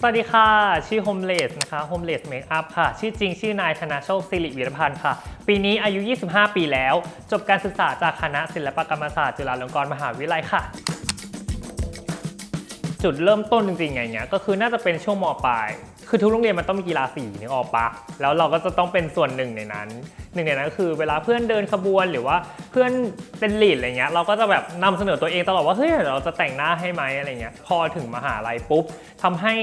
สวัสดีค่ะ ชื่อโฮมเลสนะคะโฮมเลสเมคอัพค่ะ ชื่อจริงชื่อนายธนาโชคสิริวิรพันธ์ค่ะ ปีนี้อายุ 25 ปีแล้ว จบการศึกษาจากคณะศิลปกรรมศาสตร์จุฬาลงกรณ์มหาวิทยาลัยค่ะ จุดเริ่มต้นจริงๆไงเนี้ยก็คือน่าจะเป็นช่วงมปลาย คือทุกโรงเรียนมันต้องมีกีฬาสีนึกออกปะแล้วเราก็จะต้องเป็นส่วนหนึ่งในนั้น หนึ่งในนั้นก็คือเวลาเพื่อนเดินขบวนหรือว่าเพื่อนเป็นลีดอะไรเงี้ยเราก็จะแบบนำเสนอตัวเองตลอดว่าเฮ้ยเราจะแต่งหน้าให้ไหมอะไรเงี้ยพอถึงมหาลัยปุ๊บทำให้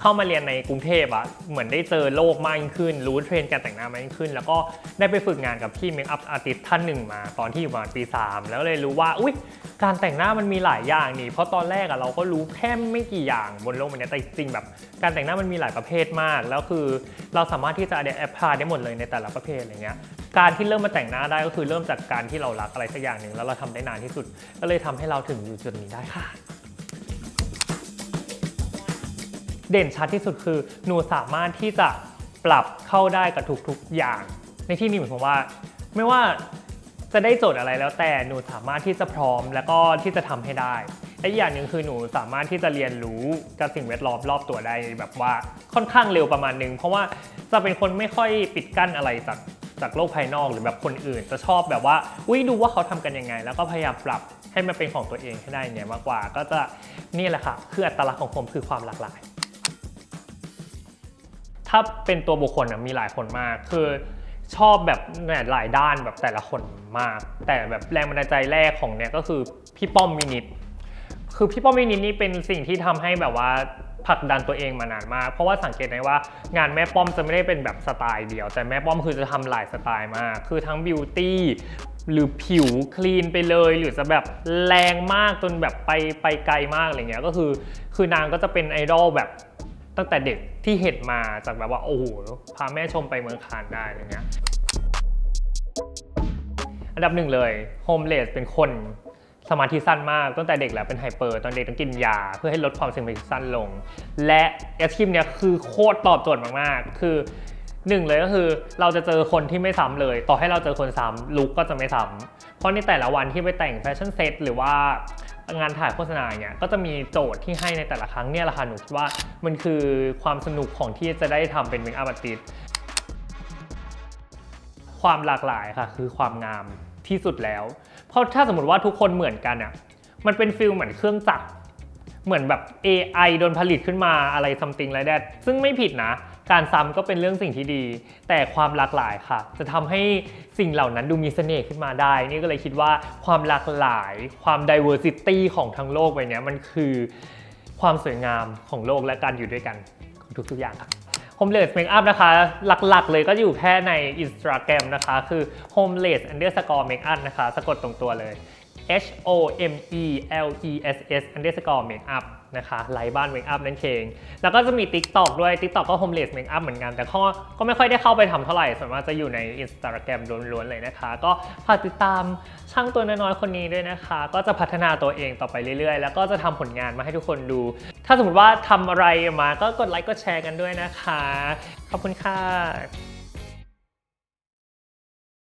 เข้ามาเรียนในกรุงเทพอะเหมือนได้เจอโลกมากยิ่งขึ้น รู้เทรนด์การแต่งหน้ามากยิ่งขึ้น แล้วก็ได้ไปฝึกงานกับพี่เมคอัพอาร์ติสท่านหนึ่งมา ตอนที่อยู่ประมาณปี 3 แล้วเลยรู้ว่าอุ้ยการแต่งหน้ามันมีหลายอย่างนี่เพราะตอนแรกอะเราก็รู้แค่ไม่กี่อย่างบนโลกใบนี้แต่จริงแบบ การแต่งหน้ามันมีหลายประเภทมาก แล้วคือเราสามารถที่จะแอพพลายได้หมดเลยในแต่ละประเภทอะไรเงี้ยการที่เริ่มมาแต่งหน้าได้ก็คือเริ่มจากการที่เรารักอะไรสักอย่างหนึ่งแล้วเราทำได้นานที่สุด ก็เลยทำให้เราถึงอยู่จุดนี้ได้ค่ะเด่นชัดที่สุดคือหนูสามารถที่จะปรับเข้าได้กับทุกๆอย่าง ในที่นี้หมายความว่า ไม่ว่าจะได้โจทย์อะไรแล้วแต่หนูสามารถที่จะพร้อม แล้วก็ที่จะทำให้ได้ และอีกอย่างหนึ่งคือหนูสามารถที่จะเรียนรู้กับสิ่งแวดล้อมรอบตัวได้แบบว่าค่อนข้างเร็วประมาณนึง เพราะว่าจะเป็นคนไม่ค่อยปิดกั้นอะไรจากจากโลกภายนอกหรือแบบคนอื่น จะชอบแบบว่าอุ้ยดูว่าเขาทำกันยังไง แล้วก็พยายามปรับให้มันเป็นของตัวเองให้ได้เนี่ยมากกว่า ก็จะนี่แหละค่ะคืออัตลักษณ์ของผมคือความหลากหลาย ถ้าเป็นตัวบุคคลนะมีหลายคนมากคือชอบแบบนี่ยหลายด้านแบบแต่ละคนมาก แต่แบบแรงบันดาลใจแรกของเนี่ยก็คือพี่ป้อมมินิท คือพี่ป้อมมินิทนี่เป็นสิ่งที่ทำให้แบบว่าผลักดันตัวเองมานานมาก เพราะว่าสังเกตได้ว่างานแม่ป้อมจะไม่ได้เป็นแบบสไตล์เดียว แต่แม่ป้อมคือจะทำหลายสไตล์มาก คือทั้งบิวตี้หรือผิวคลีนไปเลย หรือจะแบบแรงมากจนแบบไปไปไกลมากอะไรเงี้ยก็คือ คือนางก็จะเป็นไอดอลแบบตั้งแต่เด็กที่เห็นมาจากแบบว่าโอ้โหพาแม่ชมไปเมืองคานได้อะไรเงี้ยอันดับหนึ่งเลยโฮมเลสเป็นคน สมาธิสั้นมากตั้งแต่เด็กแล้วเป็นไฮเปอร์ตอนเด็กต้องกินยา เพื่อให้ลดความสมาธิสั้นลง และอาชีพเนี้ยคือโคตรตอบโจทย์มากๆ คือหนึ่งเลยก็คือเราจะเจอคนที่ไม่ซ้ำเลย ต่อให้เราเจอคนซ้ำลุกก็จะไม่ซ้ำเพราะในแต่ละวันที่ไปแต่งแฟชั่นเซตหรือว่างานถ่ายโฆษณาเนี่ยก็จะมีโจทย์ที่ให้ในแต่ละครั้งเนี่ยแหละค่ะหนูคิดว่ามันคือความสนุกของที่จะได้ทำเป็นเมคอัพอาร์ติสความหลากหลายค่ะคือความงามที่สุดแล้ว เพราะถ้าสมมติว่าทุกคนเหมือนกันอะมันเป็นฟิลเหมือนเครื่องจักรเหมือนแบบ AI โดนผลิตขึ้นมาอะไร something ไร like that ซึ่งไม่ผิดนะ การซ้ำก็เป็นเรื่องสิ่งที่ดี แต่ความหลากหลายค่ะ จะทำให้สิ่งเหล่านั้นดูมีเสน่ห์ขึ้นมาได้ นี่ก็เลยคิดว่าความหลากหลาย ความ diversity ของทั้งโลกใบเนี้ยมันคือความสวยงามของโลกและการอยู่ด้วยกันของทุกๆอย่างค่ะ homeless makeup นะคะ หลักๆ เลยก็อยู่แค่ใน Instagram นะคะ คือ homeless underscore makeup นะคะ สะกดตรงตัวเลย H O M E L E S S underscore makeup นะคะไลบ้าน make up นั่นเอง แล้วก็จะมี TikTok ด้วย TikTok ก็ homeless make up เหมือนกัน แต่ก็ก็ไม่ค่อยได้เข้าไปทำเท่าไหร่ส่วนมากจะอยู่ใน Instagram ล้วนๆ เลยนะคะ ก็ฝากติดตามช่างตัวน้อยๆ คนนี้ด้วยนะคะ ก็จะพัฒนาตัวเองต่อไปเรื่อยๆ แล้วก็จะทำผลงานมาให้ทุกคนดู ถ้าสมมติว่าทำอะไรมาก็กดไลค์กดแชร์กันด้วยนะคะ ขอบคุณค่ะ